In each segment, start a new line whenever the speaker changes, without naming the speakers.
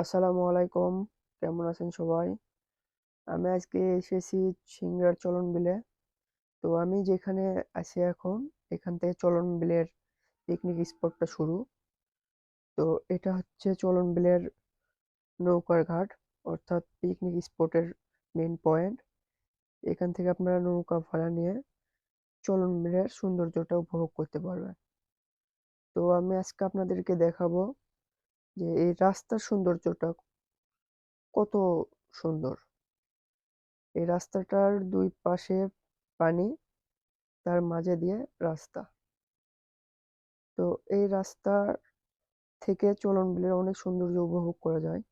আসসালামু আলাইকুম। কেমন আছেন সবাই? আমি আজকে এসেছি সিংড়ার চলন বিলে। তো আমি যেখানে আছি এখন, এখান থেকে চলন বিলের পিকনিক স্পটটা শুরু। তো এটা হচ্ছে চলন বিলের নৌকার ঘাট, অর্থাৎ পিকনিক স্পটের মেন পয়েন্ট এখান থেকে আপনারা নৌকা ভাড়া নিয়ে চলন বিলের সৌন্দর্যটা উপভোগ করতে পারবেন। তো আমি আজকে আপনাদেরকে দেখাবো যে, এই রাস্তার সৌন্দর্যটা কত সুন্দর। এই রাস্তাটার দুই পাশে পানি, তার মাঝে দিয়ে রাস্তা। তো এই রাস্তা থেকে চলন বিলের অনেক সৌন্দর্য উপভোগ করা যায়।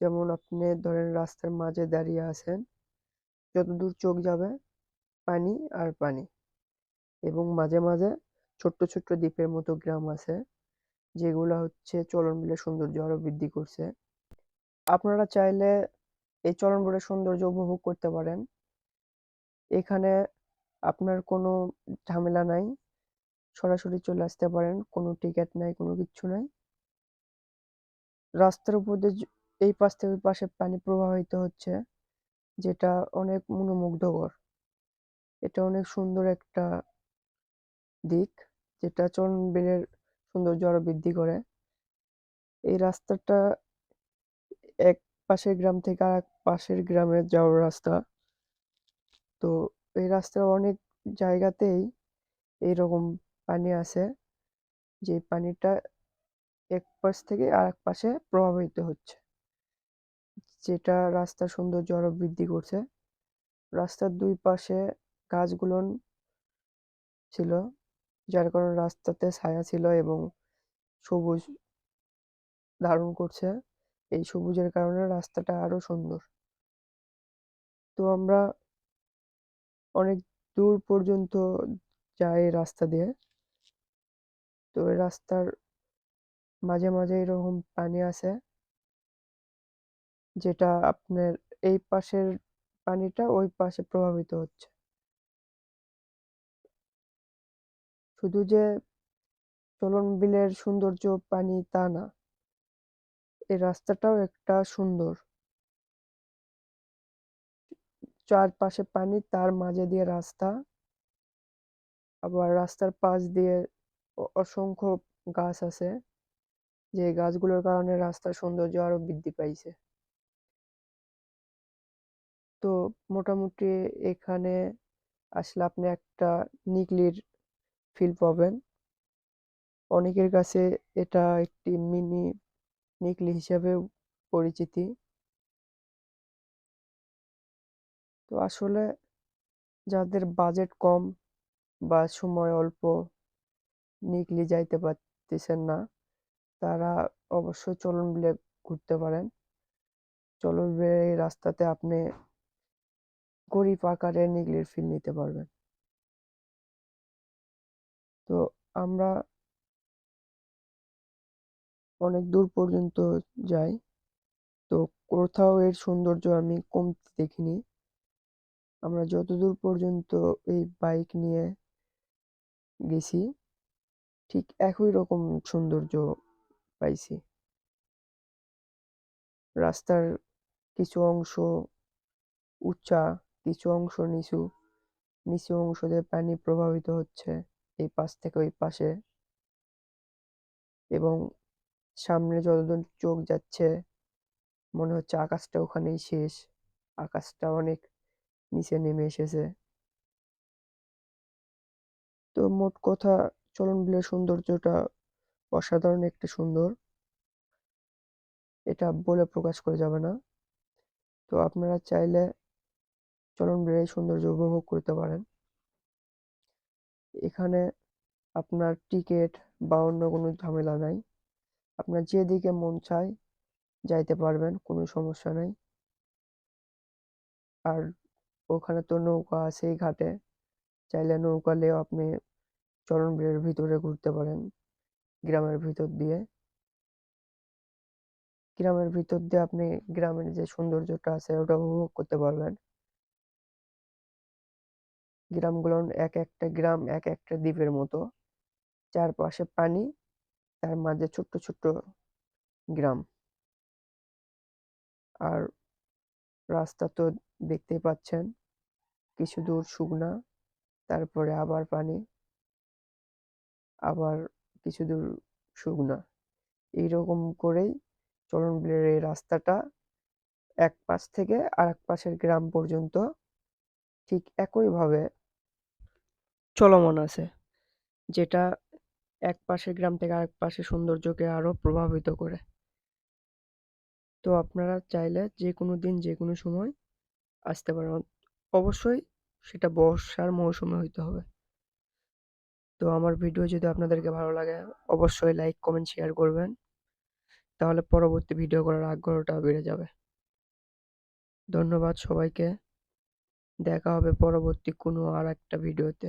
যেমন আপনি ধরেন রাস্তার মাঝে দাঁড়িয়ে আছেন, যতদূর চোখ যাবে পানি আর পানি এবং মাঝে মাঝে ছোট্ট ছোট্ট দ্বীপের মতো গ্রাম আছে। যেগুলো হচ্ছে চলন বিলের সৌন্দর্য আরও বৃদ্ধি করছে। আপনারা চাইলে এই চলন বিলের সৌন্দর্য উপভোগ করতে পারেন। এখানে আপনার কোনো ঝামেলা নাই। সরাসরি চলে আসতে পারেন, কোনো টিকিট নাই, কোনো কিচ্ছু নাই। রাস্তার উপর এই পাশ থেকে ওই পাশে পানি প্রবাহিত হচ্ছে, যেটা অনেক মনোমুগ্ধকর। এটা অনেক সুন্দর একটা দিক, যেটা চলন বিলের সৌন্দর্য আরও বৃদ্ধি করে। এই রাস্তাটা এক পাশের গ্রাম থেকে আর এক পাশের গ্রামে যাওয়ার রাস্তা। তো এই রাস্তার অনেক জায়গাতেই এইরকম পানি আছে, যে পানিটা এক পাশ থেকে আর এক পাশে প্রভাবিত হচ্ছে, যেটা রাস্তার সৌন্দর্য আরও বৃদ্ধি করছে। রাস্তার দুই পাশে গাছগুলো ছিল যার কারণে রাস্তাতে ছায়া ছিল এবং সবুজ ধারণ করছে। এই সবুজের কারণে রাস্তাটা আরও সুন্দর। তো আমরা অনেক দূর পর্যন্ত যাই রাস্তা দিয়ে। তো এই রাস্তার মাঝে মাঝে এরকম পানি আছে যেটা আপনার এই পাশের পানিটা ওই পাশে প্রভাবিত হচ্ছে। শুধু যে চলন বিলের সৌন্দর্য পানি তা না এই রাস্তাটাও একটা সুন্দর। চারপাশে পানি, তার মাঝে দিয়ে রাস্তা। আবার রাস্তার পাশ দিয়ে অসংখ্য গাছ আছে, যে গাছগুলোর কারণে রাস্তার সৌন্দর্য আরও বৃদ্ধি পাইছে। তো মোটামুটি এখানে আসলে আপনি একটা নিকলির ফিল পাবেন। অনেকের কাছে এটা একটি মিনি নিকলি হিসাবে পরিচিতি। তো আসলে যাদের বাজেট কম বা সময় অল্প নিকলি যাইতে পারতেছেন না, তারা অবশ্যই চলন বিলে ঘুরতে পারেন। চলন বিলে রাস্তাতে আপনি গরিব আকারে নিকলির ফিল নিতে পারবেন। তো আমরা অনেক দূর পর্যন্ত যাই। তো কোথাও এর সৌন্দর্য আমি কমতে দেখিনি। আমরা যতদূর পর্যন্ত এই বাইক নিয়ে গেছি, ঠিক একই রকম সৌন্দর্য পাইছি। রাস্তার কিছু অংশ উঁচা, কিছু অংশ নিচু নিচু অংশ দিয়ে পানি প্রভাবিত হচ্ছে। এই পাশ থেকে ওই পাশে। এবং সামনে যতদূর চোখ যাচ্ছে, মনে হচ্ছে আকাশটা ওখানেই শেষ। আকাশটা অনেক নিচে নেমে এসেছে। তো মোট কথা, চলন বিলের সৌন্দর্যটা অসাধারণ একটা সুন্দর। এটা বলে প্রকাশ করে যাবে না। তো আপনারা চাইলে চলন বিলের সৌন্দর্য উপভোগ করতে পারেন। এখানে আপনার টিকিট বা অন্য কোনো ঝামেলা নাই। আপনার যেদিকে মন চায় যাইতে পারবেন, কোনো সমস্যা নাই। আর ওখানে তো নৌকা আছে এই ঘাটে, চাইলে নৌকা নিয়েও আপনি চলন বিলের ভিতরে ঘুরতে পারেন, গ্রামের ভিতর দিয়ে। গ্রামের ভিতর দিয়ে আপনি গ্রামের যে সৌন্দর্যটা আছে, ওটা উপভোগ করতে পারবেন। গ্রামগুলো এক একটা গ্রাম, এক একটা দ্বীপের মতো। চারপাশে পানি, তার মাঝে ছোট্ট ছোট্ট গ্রাম। আর রাস্তা তো দেখতেই পাচ্ছেন, কিছু দূর শুকনা, তারপরে আবার পানি, আবার কিছু দূর শুকনা। এইরকম করেই চলন বিলের এই রাস্তাটা এক পাশ থেকে আর এক পাশের গ্রাম পর্যন্ত ঠিক একইভাবে চলমান আছে। যেটা এক পাশের গ্রাম থেকে আরেক পাশের সৌন্দর্যকে আরও প্রভাবিত করে। তো আপনারা চাইলে যে কোনো দিন যে কোনো সময় আসতে পারেন। অবশ্যই সেটা বর্ষার মৌসুমে হইতে হবে। তো আমার ভিডিও যদি আপনাদেরকে ভালো লাগে, অবশ্যই লাইক, কমেন্ট, শেয়ার করবেন। তাহলে পরবর্তী ভিডিও করার আগ্রহটা বেড়ে যাবে। ধন্যবাদ সবাইকে। দেখা হবে পরবর্তী কোনো আর একটা ভিডিওতে।